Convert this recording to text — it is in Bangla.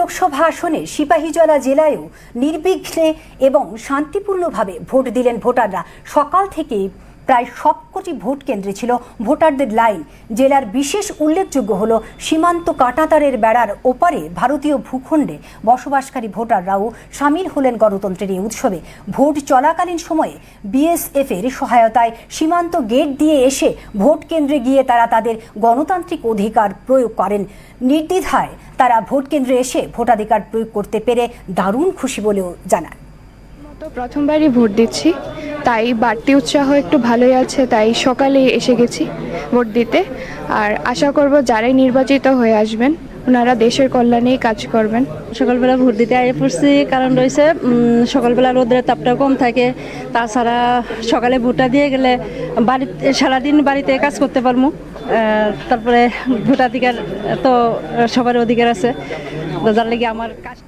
লোকসভা আসনে সিপাহীজলা জেলায়ও নির্বিঘ্নে এবং শান্তিপূর্ণভাবে ভোট দিলেন ভোটাররা। সকাল থেকেই প্রায় সবকটি ভোট কেন্দ্রে ছিল ভোটারদের লাইন। জেলার বিশেষ উল্লেখযোগ্য হল সীমান্ত কাঁটাতারের বেড়ার ওপারে ভারতীয় ভূখণ্ডে বসবাসকারী ভোটাররাও সামিল হলেন গণতন্ত্রের এই উৎসবে। ভোট চলাকালীন সময়ে বিএসএফ এর সহায়তায় সীমান্ত গেট দিয়ে এসে ভোট কেন্দ্রে গিয়ে তারা তাদের গণতান্ত্রিক অধিকার প্রয়োগ করেন। নির্দ্বিধায় তারা ভোট কেন্দ্রে এসে ভোটাধিকার প্রয়োগ করতে পেরে দারুণ খুশি বলেও জানান। প্রথমবারই ভোট দিচ্ছি। তাই বাড়তি উৎসাহ একটু ভালোই আছে, তাই সকালে এসে গেছি ভোট দিতে। আর আশা করব যারাই নির্বাচিত হয়ে আসবেন, ওনারা দেশের কল্যাণেই কাজ করবেন। সকালবেলা ভোট দিতে আগে পড়ছি, কারণ রয়েছে সকালবেলা রোদের তাপটা কম থাকে। তাছাড়া সকালে ভোটটা দিয়ে গেলে বাড়িতে, সারাদিন বাড়িতে কাজ করতে পারব তারপরে ভোটাধিকার তো সবার অধিকার আছে। যার লেগে আমার কাজ